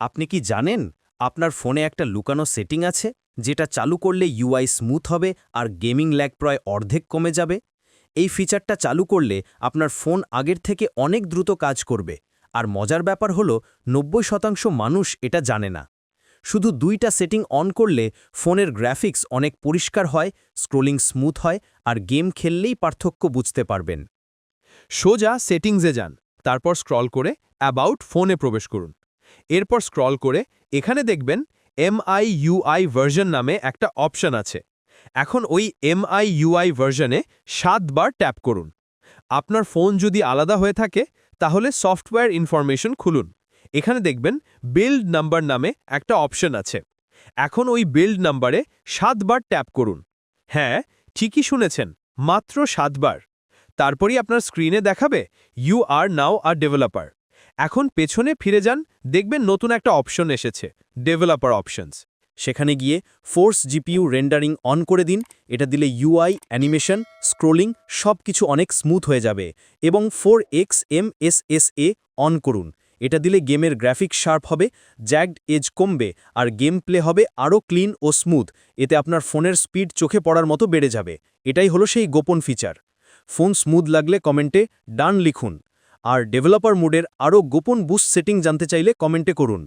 আপনি কি জানেন আপনার ফোনে একটা লুকানো সেটিং আছে যেটা চালু করলে ইউআই স্মুথ হবে আর গেমিং ল্যাগ প্রায় অর্ধেক কমে যাবে? এই ফিচারটা চালু করলে আপনার ফোন আগের থেকে অনেক দ্রুত কাজ করবে। আর মজার ব্যাপার হলো নব্বই শতাংশ মানুষ এটা জানে না। শুধু দুইটা সেটিং অন করলে ফোনের গ্রাফিক্স অনেক পরিষ্কার হয়, স্ক্রোলিং স্মুথ হয় আর গেম খেললেই পার্থক্য বুঝতে পারবেন। সোজা সেটিংসে যান, তারপর স্ক্রল করে অ্যাবাউট ফোনে প্রবেশ করুন। এরপর স্ক্রল করে এখানে দেখবেন এমআই ইউআই ভার্সন নামে একটা অপশন আছে। এখন ওই এম এমআই ইউআই ভার্সনে সাতবার ট্যাপ করুন। আপনার ফোন যদি আলাদা হয়ে থাকে, তাহলে সফটওয়্যার ইনফরমেশন খুলুন। এখানে দেখবেন বিল্ড নাম্বার নামে একটা অপশন আছে। এখন ওই বিল্ড নাম্বারে সাতবার ট্যাপ করুন। হ্যাঁ ঠিকই শুনেছেন, মাত্র সাতবার। তারপরই আপনার স্ক্রিনে দেখাবে you R now R developer এখন পেছনে ফিরে যান, দেখবেন নতুন একটা অপশন এসেছে ডেভেলপার অপশনস সেখানে গিয়ে ফোর্স জিপিইউ রেন্ডারিং অন করে দিন, এটা দিলে ইউআই অ্যানিমেশন স্ক্রোলিং সব কিছু অনেক স্মুথ হয়ে যাবে এবং four X M S S A on করুন। এটা দিলে গেমের গ্রাফিক্স শার্প হবে জ্যাগড এজ কমবে আর গেম প্লে হবে আরও ক্লিন ও স্মুথ এতে আপনার ফোনের স্পিড চোখে পড়ার মতো বেড়ে যাবে। এটাই হলো সেই গোপন ফিচার ফোন স্মুথ লাগলে কমেন্টে ডান লিখুন। আর ডেভেলপার মোডের আরও গোপন বুস্ট সেটিং জানতে চাইলে কমেন্টে করুন।